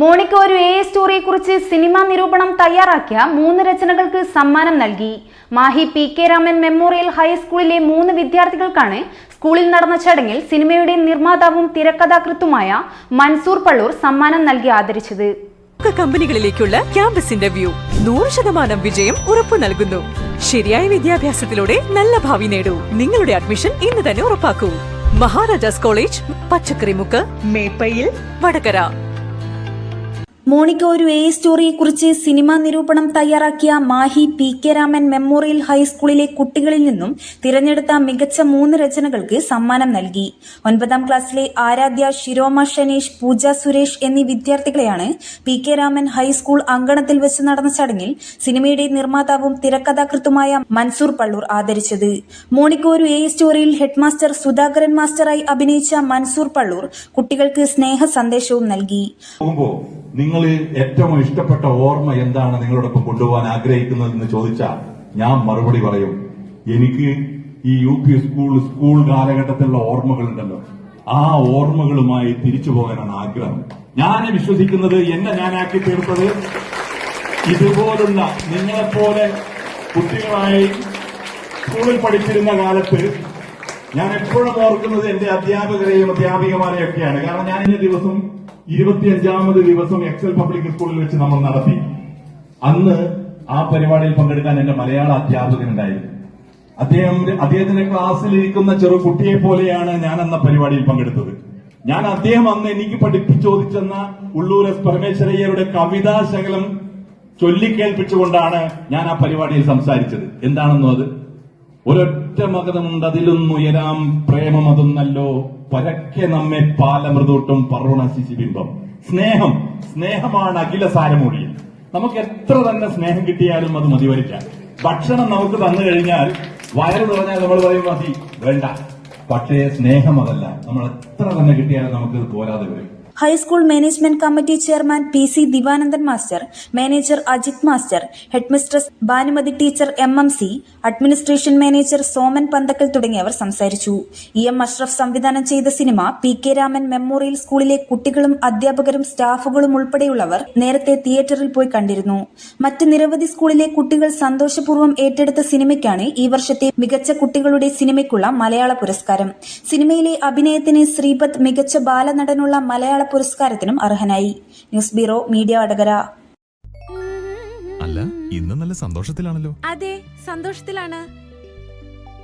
Monica ഒരു a സ്റ്റോറിയെ കുറിച്ച് സിനിമാ നിരൂപണം തയ്യാറാക്കിയ മൂന്ന് രചനകൾക്ക് സമ്മാനം നൽകി. Mahe P K Raman memorial ഹൈസ്കൂളിലെ മൂന്ന് വിദ്യാർത്ഥികൾക്കാണ് സ്കൂളിൽ നടന്ന ചടങ്ങിൽ സിനിമയുടെ നിർമ്മാതാവും തിരക്കഥാകൃത്തുമായ മൻസൂർ പള്ളൂർ സമ്മാനം നൽകി ആദരിച്ചത്. കമ്പനികളിലേക്കുള്ള ക്യാമ്പസ് ഇന്റർവ്യൂ നൂറ് ശതമാനം വിജയം ഉറപ്പു നൽകുന്നു. ശരിയായ വിദ്യാഭ്യാസത്തിലൂടെ നല്ല ഭാവി നേടൂ. നിങ്ങളുടെ അഡ്മിഷൻ ഇന്ന് തന്നെ ഉറപ്പാക്കൂ. മഹാരാജാസ് കോളേജ് പച്ചക്കറിമുക്ക് മേപ്പയിൽ വടകര. മോണിക്ക ഒരു എ സ്റ്റോറിയെ കുറിച്ച് സിനിമാ നിരൂപണം തയ്യാറാക്കിയ Mahe P K Raman memorial ഹൈസ്കൂളിലെ കുട്ടികളിൽ നിന്നും തിരഞ്ഞെടുത്ത മികച്ച മൂന്ന് രചനകൾക്ക് സമ്മാനം നൽകി. ഒൻപതാം ക്ലാസ്സിലെ ആരാധ്യ ശിരോമ ഷനേഷ് പൂജ സുരേഷ് എന്നീ വിദ്യാർത്ഥികളെയാണ് P K Raman high school അങ്കണത്തിൽ വെച്ച് നടന്ന ചടങ്ങിൽ സിനിമയുടെ നിർമ്മാതാവും തിരക്കഥാകൃത്തുമായ മൻസൂർ പള്ളൂർ ആദരിച്ചത്. മോണിക്ക ഒരു എ സ്റ്റോറിയിൽ ഹെഡ്മാസ്റ്റർ സുധാകരൻ മാസ്റ്ററായി അഭിനയിച്ച മൻസൂർ പള്ളൂർ കുട്ടികൾക്ക് സ്നേഹ സന്ദേശവും നൽകി. നിങ്ങൾ ഏറ്റവും ഇഷ്ടപ്പെട്ട ഓർമ്മ എന്താണ് നിങ്ങളോടൊപ്പം കൊണ്ടുപോകാൻ ആഗ്രഹിക്കുന്നതെന്ന് ചോദിച്ചാൽ ഞാൻ മറുപടി പറയും. എനിക്ക് ഈ യു പി സ്കൂൾ സ്കൂൾ കാലഘട്ടത്തിലുള്ള ഓർമ്മകളുണ്ടല്ലോ. ആ ഓർമ്മകളുമായി തിരിച്ചു പോകാനാണ് ആഗ്രഹം. ഞാൻ വിശ്വസിക്കുന്നത് എന്നെ ഞാനാക്കി തീർത്തത് ഇതുപോലുള്ള നിങ്ങളെപ്പോലെ കുട്ടികളായി സ്കൂളിൽ പഠിച്ചിരുന്ന കാലത്ത് ഞാൻ എപ്പോഴും ഓർക്കുന്നത് എന്റെ അധ്യാപകരെയും അധ്യാപികമാരെയും ഒക്കെയാണ് കാരണം ഞാൻ ഇന്ന ദിവസം ഇരുപത്തിയഞ്ചാമത് ദിവസം എക്സൽ പബ്ലിക് സ്കൂളിൽ വെച്ച് നമ്മൾ നടത്തി. അന്ന് ആ പരിപാടിയിൽ പങ്കെടുക്കാൻ എന്റെ മലയാള അധ്യാപകൻ ഉണ്ടായിരുന്നു. അദ്ദേഹം അദ്ദേഹത്തിന്റെ ക്ലാസ്സിലിരിക്കുന്ന ചെറു കുട്ടിയെ പോലെയാണ് ഞാൻ അന്ന പരിപാടിയിൽ പങ്കെടുത്തത്. ഞാൻ അദ്ദേഹം അന്ന് എനിക്ക് പഠിപ്പിച്ചോദിച്ചെന്ന ഉള്ളൂർ എസ് പരമേശ്വരയ്യരുടെ കവിതാശകലം ചൊല്ലിക്കേൾപ്പിച്ചുകൊണ്ടാണ് ഞാൻ ആ പരിപാടിയിൽ സംസാരിച്ചത്. എന്താണെന്നോ അത്? ഒരൊറ്റ മകതമുണ്ട് അതിലൊന്നുയരാം പ്രേമം അതൊന്നല്ലോ. പരക്കെ നമ്മെ പാലമൃതൂട്ടും പർവണ ശിശുബിംബം സ്നേഹം സ്നേഹമാണ് അഖില സാരമൂടി നമുക്ക് എത്ര തന്നെ സ്നേഹം കിട്ടിയാലും അത് മതി വരില്ല ഭക്ഷണം നമുക്ക് തന്നു കഴിഞ്ഞാൽ വയറ് നിറഞ്ഞാൽ നമ്മൾ പറയും മതി വേണ്ട. പക്ഷേ സ്നേഹം അതല്ല. നമ്മൾ എത്ര തന്നെ കിട്ടിയാലും നമുക്ക് പോരാതെ വരും. High school management committee chairman P C Divanandan master manager Ajith master headmistress Bhanumathi teacher M M C administration manager Soman Panthakkal തുടങ്ങിയവർ സംസാരിച്ചു. ഇ എം അഷ്റഫ് സംവിധാനം ചെയ്ത സിനിമ പി കെ രാമൻ മെമ്മോറിയൽ സ്കൂളിലെ കുട്ടികളും അധ്യാപകരും സ്റ്റാഫുകളും ഉൾപ്പെടെയുള്ളവർ നേരത്തെ തിയേറ്ററിൽ പോയി കണ്ടിരുന്നു. മറ്റ് നിരവധി സ്കൂളിലെ കുട്ടികൾ സന്തോഷപൂർവം ഏറ്റെടുത്ത സിനിമയ്ക്കാണ് ഈ വർഷത്തെ മികച്ച കുട്ടികളുടെ സിനിമയ്ക്കുള്ള മലയാള പുരസ്കാരം. സിനിമയിലെ അഭിനയത്തിന് ശ്രീപത് മികച്ച ബാലനടനുള്ള മലയാള പുരസ്കാരത്തിനും അർഹനായി. News bureau media Vadakara. അല്ല ഇന്ന് നല്ല സന്തോഷത്തിലാണല്ലോ. അതെ സന്തോഷത്തിലാണ്.